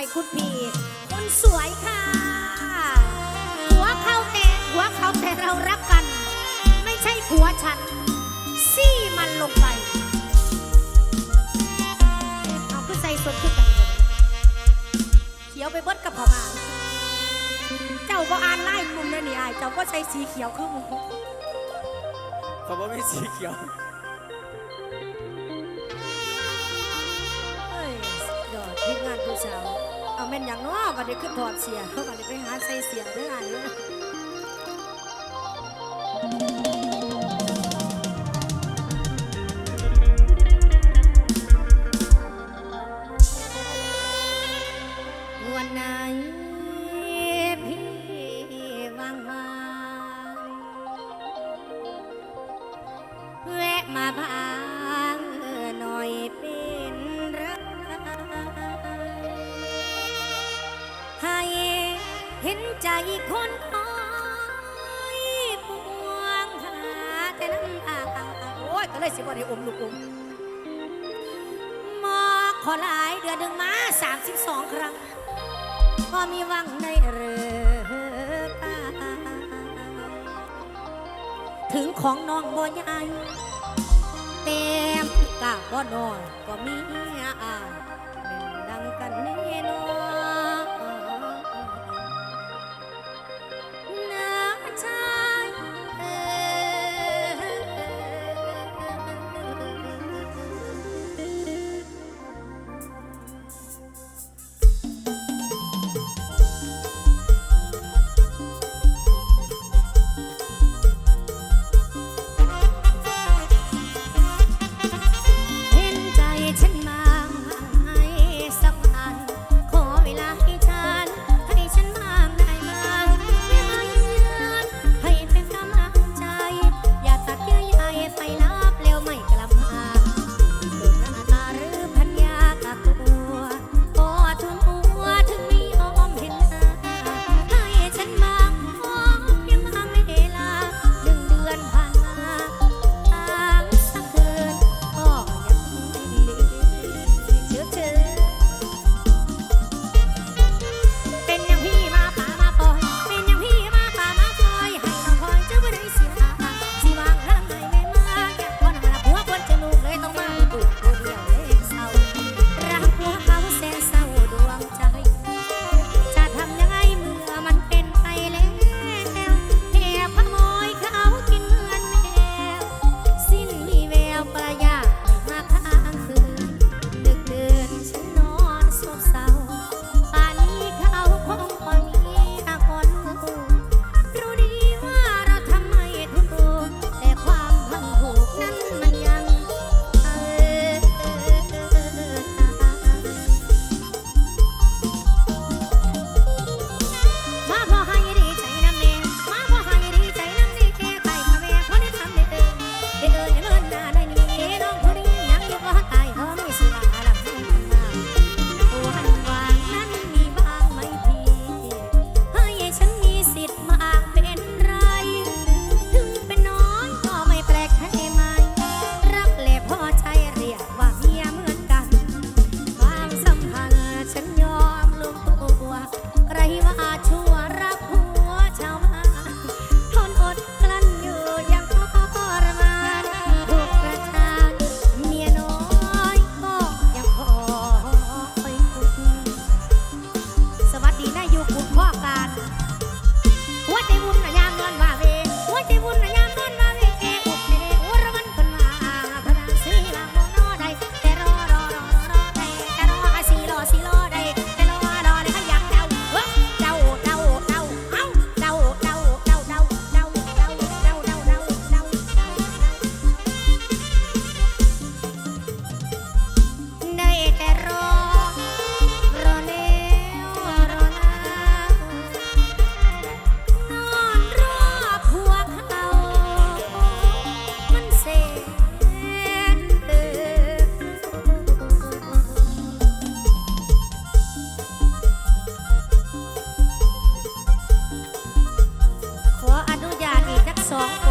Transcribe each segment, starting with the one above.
ให้คุณพี่คนสวยค่ะ หัวเขาแต่หัวเขาแต่เรารักกัน ไม่ใช่ผัวฉัน ซี่มันลงไป เอาขึ้นใส่สดขึ้นกันเลยเขียวไปเบิดกับพม่าเจ้าก็อ่านไล่กลุ่มเลยนี่ไอายเจ้าก็ใส่สีเขียวคือหมูเขาบอกไม่สีเขียว ผู้สาว เอาแม่นอย่างน้อก็ได้ขึ้นถอดเสียเขาก็ได้ไปหาใส่เสียด้วยอันนี้วันไหน เลยสิบ่ได้อมลูกอมมอขอหลายเดือนหนึ่งมา32ครั้งพอมีวังในเรือตาถึงของน้องบ่ยายเต็มกะบ่นอนก็มีอา 说。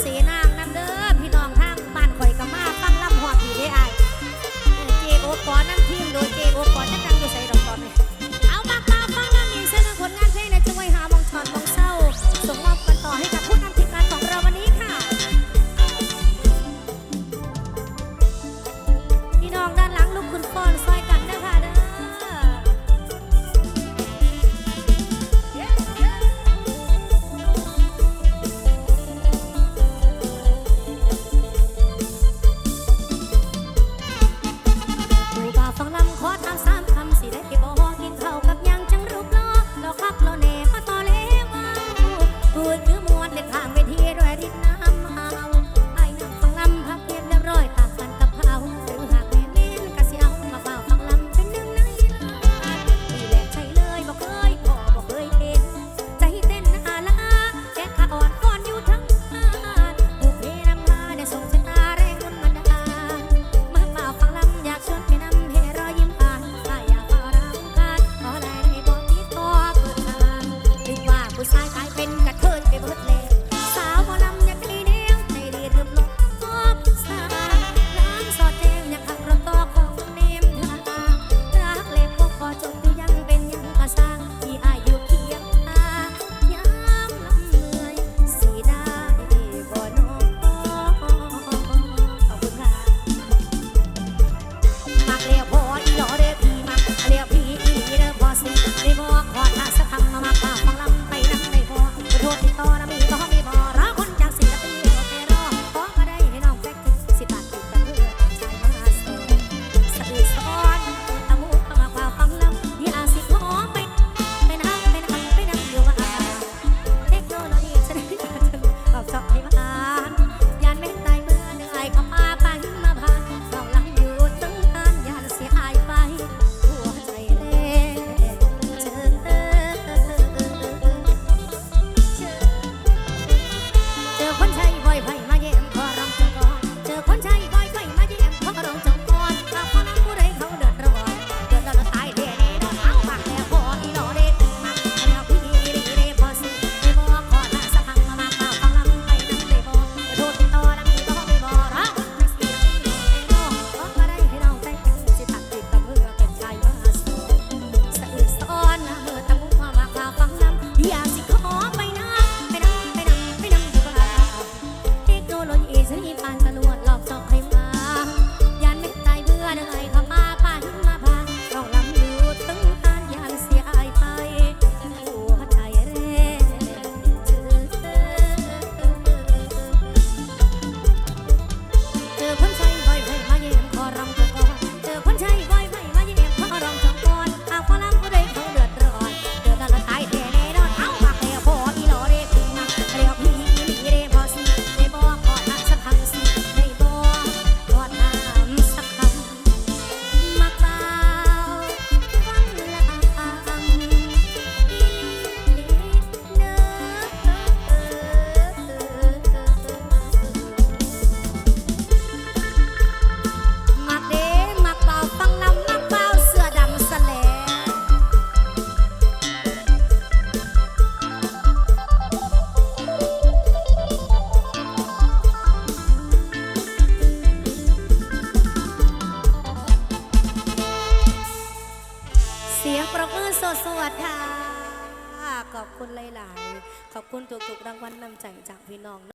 เสนางน้ำเด้อพี่น้องทางบ้านข่อยกับมาฟังลำหอดผีได้อายเจโอขอน้ำทีมโดยเจโอขอจะกังอยู่ใส่ดอกตอนนี้เอามากมาฟังน้ำมีเส้นผลงานเพลงนะจะไว้หามองชอนมองเศร้าส่งมอบกันต่อให้กับผู้นำทีมงานของเราวันนี้ค่ะ พี่น้องด้านหลังลูกคุณพ่อ จากพี่น้อง